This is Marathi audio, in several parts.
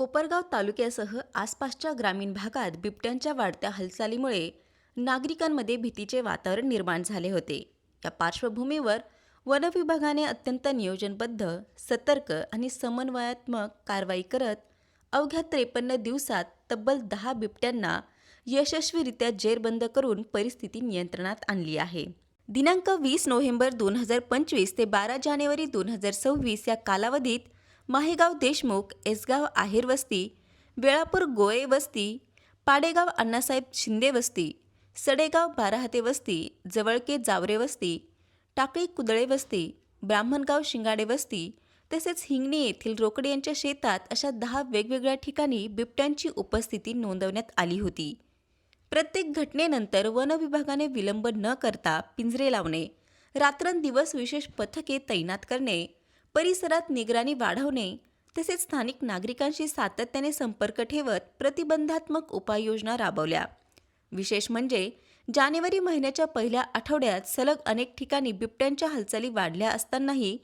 कोपरगाव तालुक्यासह आसपासच्या ग्रामीण भागात बिबट्यांच्या वाढत्या हालचालीमुळे नागरिकांमध्ये भीतीचे वातावरण निर्माण झाले होते. या पार्श्वभूमीवर वनविभागाने अत्यंत नियोजनबद्ध सतर्क आणि समन्वयात्मक कारवाई करत अवघ्या त्रेपन्न दिवसात तब्बल दहा बिबट्यांना यशस्वीरित्या जेरबंद करून परिस्थिती नियंत्रणात आणली आहे. दिनांक वीस नोव्हेंबर दोन हजार पंचवीस ते बारा जानेवारी दोन हजार सव्वीस या कालावधीत माहेगाव देशमुख एसगाव आहेर वस्ती वेळापूर गोळे वस्ती पाडेगाव अण्णासाहेब शिंदे वस्ती सडेगाव बाराहते वस्ती जवळके जावरे वस्ती टाकळी कुदळे वस्ती ब्राह्मणगाव शिंगाडे वस्ती तसेच हिंगणी येथील रोकडे यांच्या शेतात अशा दहा वेगवेगळ्या ठिकाणी बिबट्यांची उपस्थिती नोंदवण्यात आली होती. प्रत्येक घटनेनंतर वन विभागाने विलंब न करता पिंजरे लावणे रात्रंदिवस विशेष पथके तैनात करणे परिसरात निगराणी वाढवणे तसेच स्थानिक नागरिकांशी सातत्याने संपर्क ठेवत प्रतिबंधात्मक उपाययोजना राबवल्या. विशेष म्हणजे जानेवारी महिन्याच्या पहिल्या आठवड्यात सलग अनेक ठिकाणी बिबट्यांच्या हालचाली वाढल्या असतानाही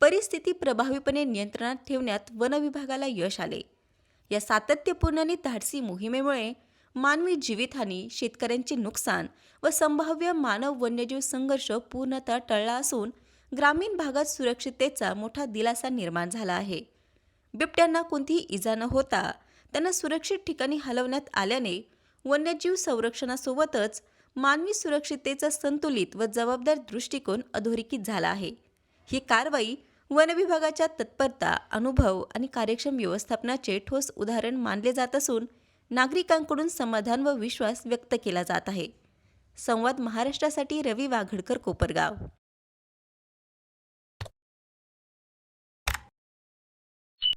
परिस्थिती प्रभावीपणे नियंत्रणात ठेवण्यात वनविभागाला यश आले. या सातत्यपूर्ण आणि धाडसी मोहिमेमुळे मानवी जीवितहानी शेतकऱ्यांचे नुकसान व संभाव्य मानव वन्यजीव संघर्ष पूर्णतः टळला असून ग्रामीण भागात सुरक्षिततेचा मोठा दिलासा निर्माण झाला आहे. बिबट्यांना कोणतीही इजा न होता त्यांना सुरक्षित ठिकाणी हलवण्यात आल्याने वन्यजीव संरक्षणासोबतच मानवी सुरक्षिततेचा संतुलित व जबाबदार दृष्टिकोन अधोरेखित झाला आहे. ही कारवाई वन विभागाच्या तत्परता अनुभव आणि कार्यक्षम व्यवस्थापनाचे ठोस उदाहरण मानले जात असून नागरिकांकडून समाधान व विश्वास व्यक्त केला जात आहे. संवाद महाराष्ट्रासाठी रवी वाघडकर कोपरगाव.